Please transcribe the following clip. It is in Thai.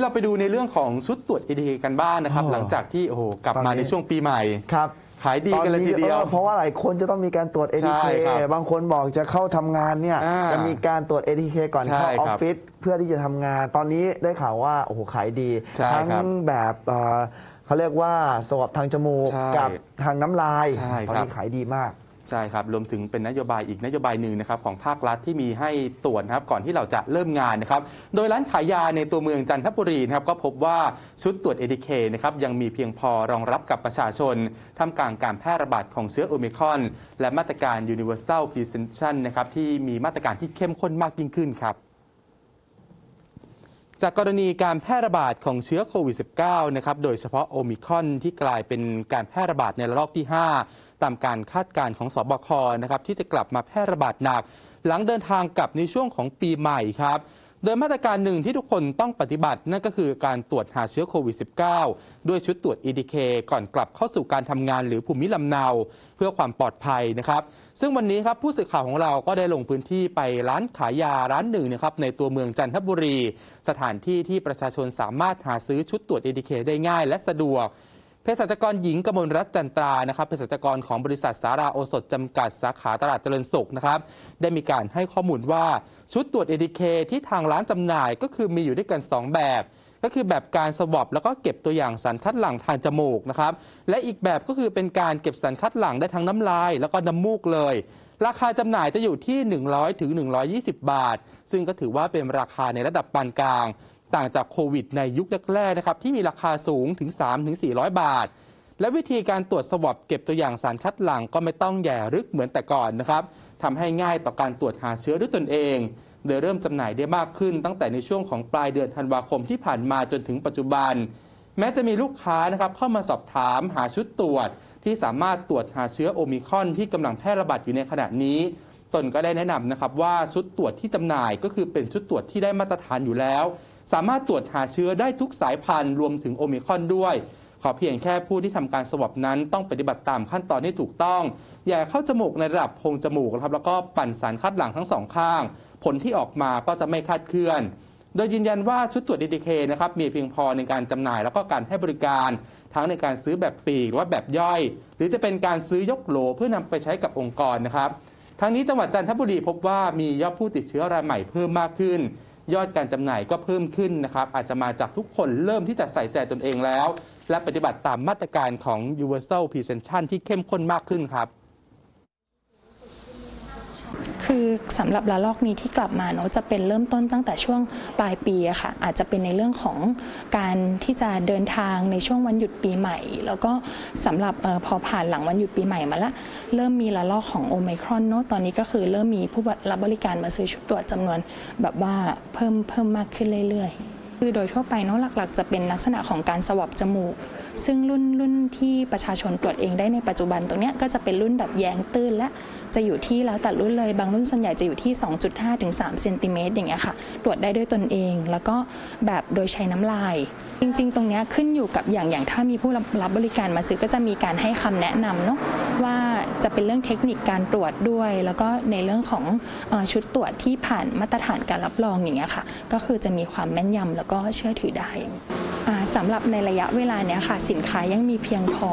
เราไปดูในเรื่องของชุดตรวจ ATK กันบ้างนะครับ อ๋อหลังจากที่โอ้โหกลับตอนมานี้ ในช่วงปีใหม่ ครับขายดีกันเลยทีเดียว ออเพราะว่าหลายคนจะต้องมีการตรวจใช่ ATK ครับบางคนบอกจะเข้าทำงานเนี่ยอ่าจะมีการตรวจ ATK ก่อนใช่เข้าออฟครับฟิศเพื่อที่จะทำงาน ตอนนี้ได้ข่าวว่าโอ้โหขายดี ใช่ทั้งครับแบบเอ่อเขาเรียกว่าสวอปทางจมูกใช่กับทางน้ำลาย ใช่ตอนครับนี้ขายดีมาก ใช่ครับรวมถึงเป็นนโยบายอีกนโยบายหนึ่งนะครับของภาครัฐที่มีให้ตรวจนะครับก่อนที่เราจะเริ่มงานนะครับโดยร้านขายยาในตัวเมืองจันทบุรีนะครับก็พบว่าชุดตรวจ ATK นะครับยังมีเพียงพอรองรับกับประชาชนท่ามกลางการแพร่ระบาดของเชื้อโอมิคอน และมาตรการ Universal Prevention นะครับที่มีมาตรการที่เข้มข้นมากยิ่งขึ้นครับจากกรณีการแพร่ระบาดของเชื้อโควิด -19 นะครับ โดยเฉพาะโอมิคอนที่กลายเป็นการแพร่ระบาดในระลอกที่ 5 ตามการคาดการณ์ของสบคนะครับที่จะกลับมาแพร่ระบาดหนัก หลังเดินทางกลับในช่วงของปีใหม่ครับโดยมาตรการหนึ่งที่ทุกคนต้องปฏิบัตินั่นก็คือการตรวจหาเชื้อโควิด -19 ด้วยชุดตรวจ EDK ก่อนกลับเข้าสู่การทำงานหรือภูมิลำเนา เพื่อความปลอดภัยนะครับ ซึ่งวันนี้ครับผู้สื่อข่าวของเราก็ได้ลงพื้นที่ไปร้านขายยาร้านหนึ่งนะครับในตัวเมืองจันทบุรี สถานที่ที่ประชาชนสามารถหาซื้อชุดตรวจ EDK ได้ง่ายและสะดวก ภสัชกรหญิงกมลรัตน์จันตรานะครับเภสัชกรของบริษัทสาราโอสถจำกัดสาขาตลาดเจริญสุขนะครับ ได้มีการให้ข้อมูลว่าชุดตรวจ ATK ที่ทางร้านจำหน่ายก็คือมีอยู่ด้วยกัน 2 แบบ ก็คือแบบการสวอปแล้วก็เก็บตัวอย่างสารคัดหลังทางจมูกนะครับ และอีกแบบก็คือเป็นการเก็บสารคัดหลังได้ทั้งน้ำลาย แล้วก็น้ำมูกเลยราคาจำหน่ายจะอยู่ที่ 100 ถึง 120 บาท ซึ่งก็ถือว่าเป็นราคาในระดับปานกลาง ต่างจากโควิดในยุคแรกๆนะครับที่มีราคาสูงถึง 3-400 บาท และวิธีการตรวจสวอปเก็บตัวอย่างสารคัดหลั่งก็ไม่ต้องแย่รึกเหมือนแต่ก่อนนะครับทำให้ง่ายต่อการตรวจหาเชื้อด้วยตนเองโดยเริ่มจำหน่ายได้มากขึ้น ตั้งแต่ในช่วงของปลายเดือนธันวาคมที่ผ่านมาจนถึงปัจจุบัน แม้จะมีลูกค้านะครับเข้ามาสอบถามหาชุดตรวจ ที่สามารถตรวจหาเชื้อโอมิคอนที่กำลังแพร่ระบาดอยู่ในขณะนี้ตนก็ได้แนะนำนะครับว่าชุดตรวจที่จำหน่ายก็คือเป็นชุดตรวจที่ได้มาตรฐานอยู่แล้ว สามารถตรวจหาเชื้อได้ทุกสายพันธุ์รวมถึงโอมิคอนด้วย ขอเพียงแค่ผู้ที่ทำการสวอปนั้นต้องปฏิบัติตามขั้นตอนที่ถูกต้อง อย่าเข้าจมูกในระดับโพรงจมูกนะครับแล้วก็ปั่นสารคัดหลั่งทั้งสองข้าง ผลที่ออกมาก็จะไม่คาดเคลื่อนโดยยืนยันว่าชุดตรวจ DTK นะครับมีเพียงพอในการจำหน่ายแล้วก็การให้บริการ ทั้งในการซื้อแบบปีกหรือว่าแบบย่อย หรือจะเป็นการซื้อยกโหลเพื่อนำไปใช้กับองค์กรนะครับทั้งนี้จังหวัดจันทบุรีพบว่ามียอดผู้ติดเชื้อรายใหม่เพิ่มมากขึ้น ยอดการจำหน่ายก็เพิ่มขึ้นนะครับ อาจจะมาจากทุกคนเริ่มที่จะใส่ใจตนเองแล้ว และปฏิบัติตามมาตรการของ Universal Prevention ที่เข้มข้นมากขึ้นครับ คือสำหรับระลอกนี้ที่กลับมาเนาะจะเป็นเริ่มต้นตั้งแต่ช่วงปลายปีอะค่ะอาจจะเป็นในเรื่องของการที่จะเดินทางในช่วงวันหยุดปีใหม่ แล้วก็สำหรับออพอผ่านหลังวันหยุดปีใหม่มาละเริ่มมีระลอกของโอไมครอนเนาะตอนนี้ก็คือเริ่มมีผู้รับบริการมาซื้อชุดตรวจจำนวนแบบว่าเพิ่มเพิ่มมากขึ้นเรื่อยๆ คือโดยทั่วไปเนาะหลักๆ จะเป็นลักษณะของการสวอปจมูก ซึ่งรุ่นรุ่นที่ประชาชนตรวจเองได้ในปัจจุบันตรงเนี้ยก็จะเป็นรุ่นแบบแยงตื้นและจะอยู่ที่แล้วแต่รุ่นเลยบางรุ่นส่วนใหญ่จะอยู่ที่ 2.5ถึง3เซนติเมตรอย่างเงี้ยค่ะ ตรวจได้ด้วยตนเอง แล้วก็แบบโดยใช้น้ำลาย จริง ๆ ตรงเนี้ยขึ้นอยู่กับอย่างอย่างถ้ามีผู้รับรับบริการมาซื้อก็จะมีการให้คำแนะนำเนาะว่า จะเป็นเรื่องเทคนิคการตรวจด้วย แล้วก็ในเรื่องของอชุดตรวจที่ผ่านมาตรฐานการรับรองอย่างเงี้ยค่ะ ก็คือจะมีความแม่นยำแล้วก็เชื่อถือได้อ่าสำหรับในระยะเวลาเนี้ยค่ะ สินค้ายังมีเพียงพอ